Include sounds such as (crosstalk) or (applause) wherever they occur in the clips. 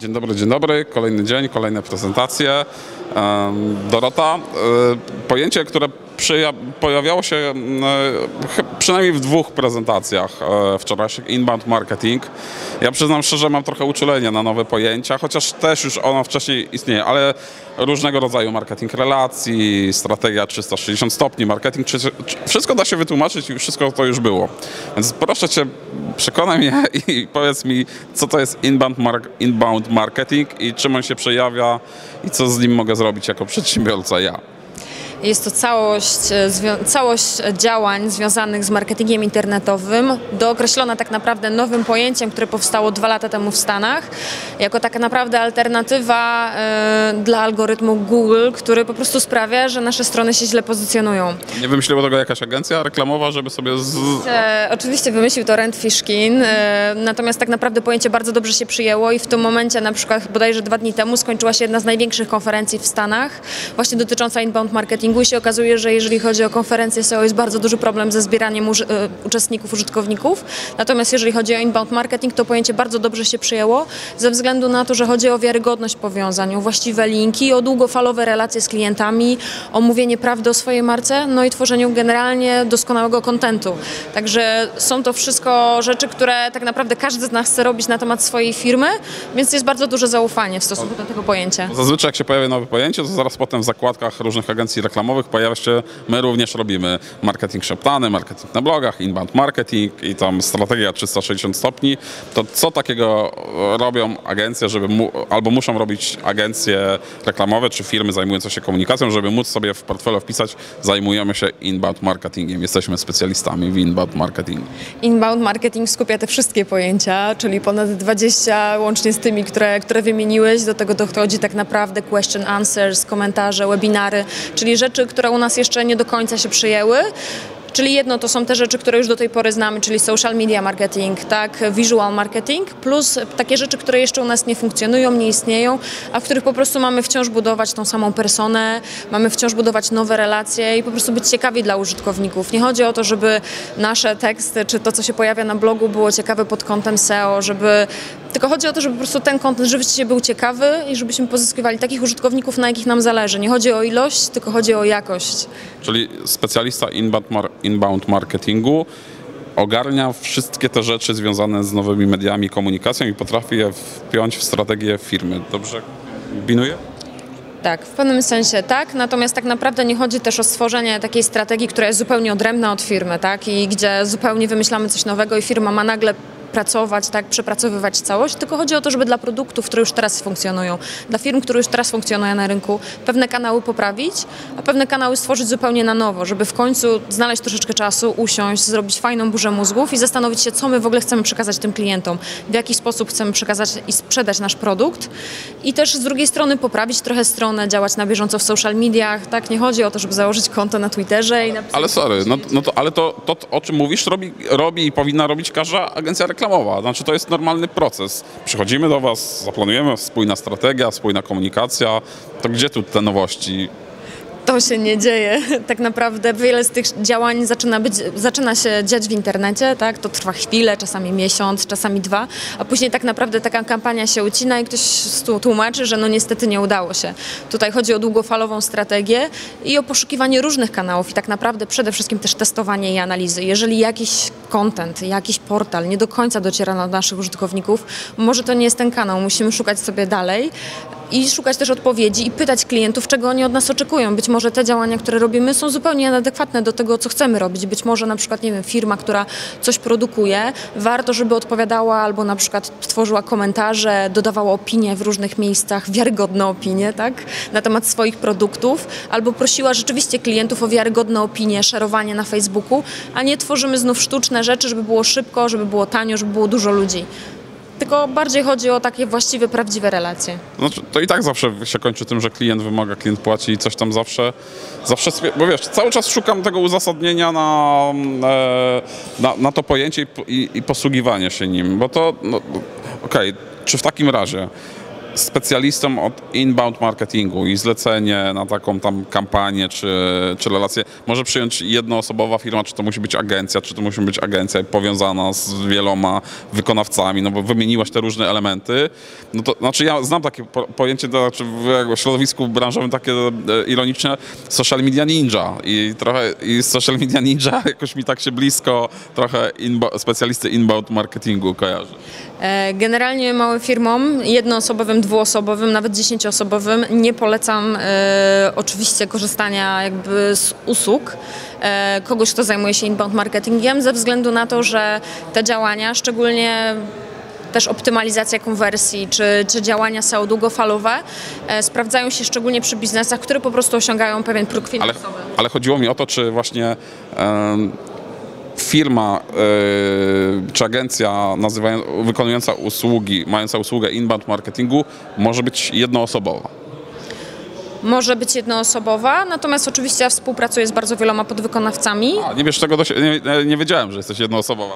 Dzień dobry, dzień dobry. Kolejny dzień, kolejne prezentacje. Dorota, e, pojęcie, które pojawiało się mm, e, przynajmniej w dwóch prezentacjach e, wczorajszych, inbound marketing. Ja przyznam szczerze, mam trochę uczulenie na nowe pojęcia, chociaż też już ono wcześniej istnieje, ale różnego rodzaju marketing relacji, strategia 360 stopni, marketing, wszystko da się wytłumaczyć i wszystko to już było. Więc proszę Cię, przekonaj mnie (laughs) i powiedz mi, co to jest inbound, mar- inbound marketing i czym on się przejawia i co z nim mogę zrobić jako przedsiębiorca ja. Jest to całość, e, całość działań związanych z marketingiem internetowym, dookreślona tak naprawdę nowym pojęciem, które powstało dwa lata temu w Stanach, jako taka naprawdę alternatywa e, dla algorytmu Google, który po prostu sprawia, że nasze strony się źle pozycjonują. Nie wymyśliła tego jakaś agencja reklamowa, żeby sobie z... E, oczywiście wymyślił to Rand Fishkin, natomiast tak naprawdę pojęcie bardzo dobrze się przyjęło i w tym momencie, na przykład bodajże dwa dni temu, skończyła się jedna z największych konferencji w Stanach, właśnie dotycząca inbound marketingu i się okazuje, że jeżeli chodzi o konferencję SEO, jest bardzo duży problem ze zbieraniem e, uczestników, użytkowników, natomiast jeżeli chodzi o inbound marketing, to pojęcie bardzo dobrze się przyjęło, ze względu na to, że chodzi o wiarygodność powiązań, o właściwe linki, o długofalowe relacje z klientami, o mówienie prawdy o swojej marce, no i tworzeniu generalnie doskonałego kontentu. Także są to wszystko rzeczy, które tak naprawdę każdy z nas chce robić na temat swojej firmy, więc jest bardzo duże zaufanie w stosunku do tego pojęcia. Zazwyczaj jak się pojawia nowe pojęcie, to zaraz potem w zakładkach różnych agencji reklamowych pojawia się, my również robimy marketing szeptany, marketing na blogach, inbound marketing i tam strategia 360 stopni. To co takiego robią agencje, żeby mu, albo muszą robić agencje reklamowe czy firmy zajmujące się komunikacją, żeby móc sobie w portfelu wpisać, zajmujemy się inbound marketingiem, jesteśmy specjalistami w inbound marketingu. Inbound marketing skupia te wszystkie pojęcia, czyli ponad 20 łącznie z tymi, które, które wymieniłeś. Do tego dochodzi tak naprawdę question answers, komentarze, webinary, czyli rzeczy, które u nas jeszcze nie do końca się przyjęły. Czyli jedno to są te rzeczy, które już do tej pory znamy, czyli social media marketing, tak, visual marketing, plus takie rzeczy, które jeszcze u nas nie funkcjonują, nie istnieją, a w których po prostu mamy wciąż budować tą samą personę, mamy wciąż budować nowe relacje i po prostu być ciekawi dla użytkowników. Nie chodzi o to, żeby nasze teksty, czy to, co się pojawia na blogu, było ciekawe pod kątem SEO, żeby tylko chodzi o to, żeby po prostu ten kontent rzeczywiście był ciekawy i żebyśmy pozyskiwali takich użytkowników, na jakich nam zależy. Nie chodzi o ilość, tylko chodzi o jakość. Czyli specjalista inbound, mar- inbound marketingu ogarnia wszystkie te rzeczy związane z nowymi mediami, komunikacją i potrafi je wpiąć w strategię firmy. Dobrze binuję? Tak, w pewnym sensie tak, natomiast tak naprawdę nie chodzi też o stworzenie takiej strategii, która jest zupełnie odrębna od firmy, tak, i gdzie zupełnie wymyślamy coś nowego i firma ma nagle pracować, tak, przepracowywać całość, tylko chodzi o to, żeby dla produktów, które już teraz funkcjonują, dla firm, które już teraz funkcjonują na rynku, pewne kanały poprawić, a pewne kanały stworzyć zupełnie na nowo, żeby w końcu znaleźć troszeczkę czasu, usiąść, zrobić fajną burzę mózgów i zastanowić się, co my w ogóle chcemy przekazać tym klientom, w jaki sposób chcemy przekazać i sprzedać nasz produkt i też z drugiej strony poprawić trochę stronę, działać na bieżąco w social mediach, tak, nie chodzi o to, żeby założyć konto na Twitterze i napisać... Ale sorry, no, no to, ale to, to, o czym mówisz, robi, robi i powinna robić każda agencja reklamowa. Znaczy, to jest normalny proces. Przychodzimy do Was, zaplanujemy spójna strategia, spójna komunikacja. To gdzie tu te nowości? To się nie dzieje. (laughs) Tak naprawdę wiele z tych działań zaczyna, być, zaczyna się dziać w internecie, tak? To trwa chwilę, czasami miesiąc, czasami dwa, a później tak naprawdę taka kampania się ucina i ktoś tłumaczy, że no niestety nie udało się. Tutaj chodzi o długofalową strategię i o poszukiwanie różnych kanałów i tak naprawdę przede wszystkim też testowanie i analizy. Jeżeli jakiś content, jakiś portal nie do końca dociera do naszych użytkowników, może to nie jest ten kanał, musimy szukać sobie dalej i szukać też odpowiedzi i pytać klientów, czego oni od nas oczekują. Być może te działania, które robimy, są zupełnie nieadekwatne do tego, co chcemy robić. Być może na przykład, nie wiem, firma, która coś produkuje, warto, żeby odpowiadała albo na przykład tworzyła komentarze, dodawała opinie w różnych miejscach, wiarygodne opinie, tak, na temat swoich produktów, albo prosiła rzeczywiście klientów o wiarygodne opinie, szerowanie na Facebooku, a nie tworzymy znów sztuczne rzeczy, żeby było szybko, żeby było tanio, żeby było dużo ludzi. Tylko bardziej chodzi o takie właściwe, prawdziwe relacje. Znaczy, to i tak zawsze się kończy tym, że klient wymaga, klient płaci i coś tam zawsze, zawsze, bo wiesz, cały czas szukam tego uzasadnienia na, e, na, na to pojęcie i, i, i posługiwanie się nim, bo to, no, okej, czy w takim razie specjalistą od inbound marketingu i zlecenie na taką tam kampanię czy, czy relację może przyjąć jednoosobowa firma, czy to musi być agencja, czy to musi być agencja powiązana z wieloma wykonawcami, no bo wymieniłaś te różne elementy. No to znaczy ja znam takie po, pojęcie, to znaczy w środowisku branżowym takie e, ironiczne social media ninja i trochę i social media ninja (laughs) jakoś mi tak się blisko trochę inbo, specjalisty inbound marketingu kojarzy. E, Generalnie małym firmom, jednoosobowym, dwuosobowym, nawet dziesięcioosobowym nie polecam e, oczywiście korzystania jakby z usług e, kogoś, kto zajmuje się inbound marketingiem ze względu na to, że te działania, szczególnie też optymalizacja konwersji czy, czy działania SEO długofalowe e, sprawdzają się szczególnie przy biznesach, które po prostu osiągają pewien próg Ale, finansowy. ale chodziło mi o to, czy właśnie firma e, czy agencja nazywają, wykonująca usługi, mająca usługę inbound marketingu może być jednoosobowa. Może być jednoosobowa, natomiast oczywiście ja współpracuję z bardzo wieloma podwykonawcami. A, nie wiesz czego, do, nie, nie wiedziałem, że jesteś jednoosobowa.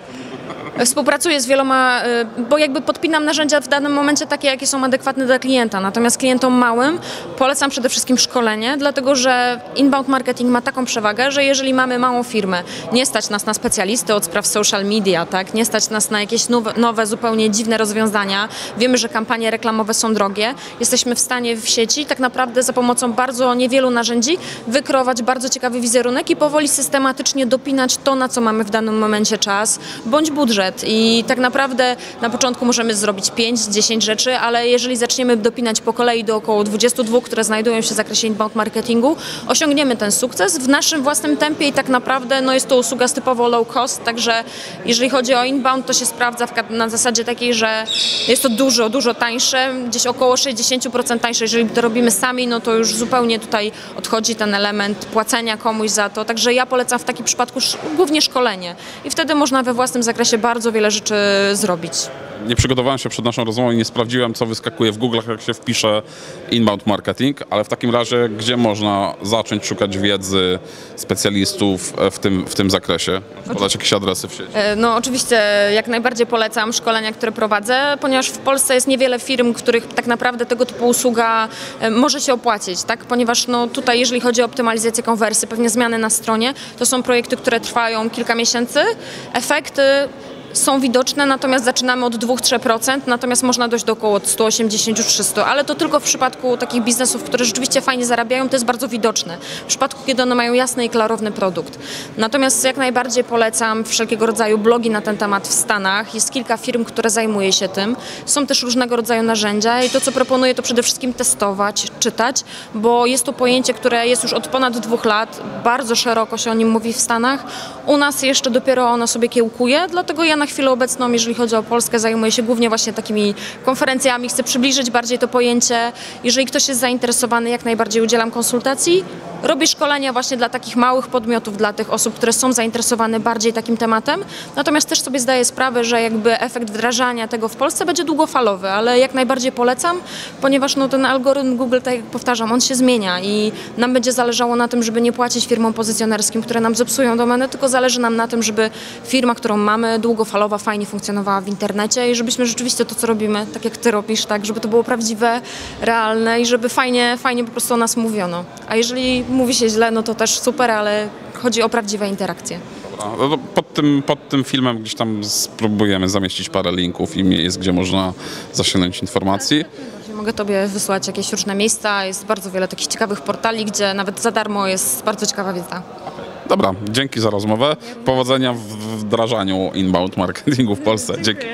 Współpracuję z wieloma, y, bo jakby podpinam narzędzia w danym momencie takie, jakie są adekwatne dla klienta. Natomiast klientom małym polecam przede wszystkim szkolenie, dlatego że inbound marketing ma taką przewagę, że jeżeli mamy małą firmę, nie stać nas na specjalisty od spraw social media, tak? nie stać nas na jakieś nowe, nowe, zupełnie dziwne rozwiązania. Wiemy, że kampanie reklamowe są drogie. Jesteśmy w stanie w sieci tak naprawdę za pomocą bardzo niewielu narzędzi wykreować bardzo ciekawy wizerunek i powoli systematycznie dopinać to, na co mamy w danym momencie czas, bądź budżet. I tak naprawdę na początku możemy zrobić 5-10 rzeczy, ale jeżeli zaczniemy dopinać po kolei do około 22, które znajdują się w zakresie inbound marketingu, osiągniemy ten sukces w naszym własnym tempie i tak naprawdę no, jest to usługa typowo low cost, także jeżeli chodzi o inbound, to się sprawdza w, na zasadzie takiej, że jest to dużo, dużo tańsze, gdzieś około 60% tańsze. Jeżeli to robimy sami, no to już zupełnie tutaj odchodzi ten element płacenia komuś za to, także ja polecam w takim przypadku głównie szkolenie. I wtedy można we własnym zakresie bardzo wiele rzeczy zrobić. Nie przygotowałem się przed naszą rozmową i nie sprawdziłem, co wyskakuje w Google, jak się wpisze inbound marketing, ale w takim razie, gdzie można zacząć szukać wiedzy specjalistów e, w tym, w tym zakresie? Podać jakieś adresy w sieci. E, No oczywiście jak najbardziej polecam szkolenia, które prowadzę, ponieważ w Polsce jest niewiele firm, których tak naprawdę tego typu usługa e, może się opłacić, tak? Ponieważ no tutaj jeżeli chodzi o optymalizację konwersji, pewnie zmiany na stronie, to są projekty, które trwają kilka miesięcy. Efekty są widoczne, natomiast zaczynamy od 2-3%, natomiast można dojść do około 180-300, ale to tylko w przypadku takich biznesów, które rzeczywiście fajnie zarabiają, to jest bardzo widoczne. W przypadku, kiedy one mają jasny i klarowny produkt. Natomiast jak najbardziej polecam wszelkiego rodzaju blogi na ten temat w Stanach. Jest kilka firm, które zajmuje się tym. Są też różnego rodzaju narzędzia i to, co proponuję, to przede wszystkim testować, czytać, bo jest to pojęcie, które jest już od ponad dwóch lat, bardzo szeroko się o nim mówi w Stanach. U nas jeszcze dopiero ono sobie kiełkuje, dlatego ja na chwilę obecną, jeżeli chodzi o Polskę, zajmuję się głównie właśnie takimi konferencjami, chcę przybliżyć bardziej to pojęcie. Jeżeli ktoś jest zainteresowany, jak najbardziej udzielam konsultacji. Robię szkolenia właśnie dla takich małych podmiotów, dla tych osób, które są zainteresowane bardziej takim tematem. Natomiast też sobie zdaję sprawę, że jakby efekt wdrażania tego w Polsce będzie długofalowy, ale jak najbardziej polecam, ponieważ no, ten algorytm Google, tak jak powtarzam, on się zmienia i nam będzie zależało na tym, żeby nie płacić firmom pozycjonerskim, które nam zepsują domenę, tylko zależy nam na tym, żeby firma, którą mamy, długofalowa, fajnie funkcjonowała w internecie i żebyśmy rzeczywiście to, co robimy, tak jak ty robisz, tak, żeby to było prawdziwe, realne i żeby fajnie, fajnie po prostu o nas mówiono. A jeżeli mówi się źle, no to też super, ale chodzi o prawdziwe interakcje. No pod, tym, pod tym filmem gdzieś tam spróbujemy zamieścić parę linków i miejsc, gdzie można zasięgnąć informacji. Mogę Tobie wysłać jakieś różne miejsca. Jest bardzo wiele takich ciekawych portali, gdzie nawet za darmo jest bardzo ciekawa wiedza. Dobra, dzięki za rozmowę. Powodzenia w wdrażaniu inbound marketingu w Polsce. Dzięki.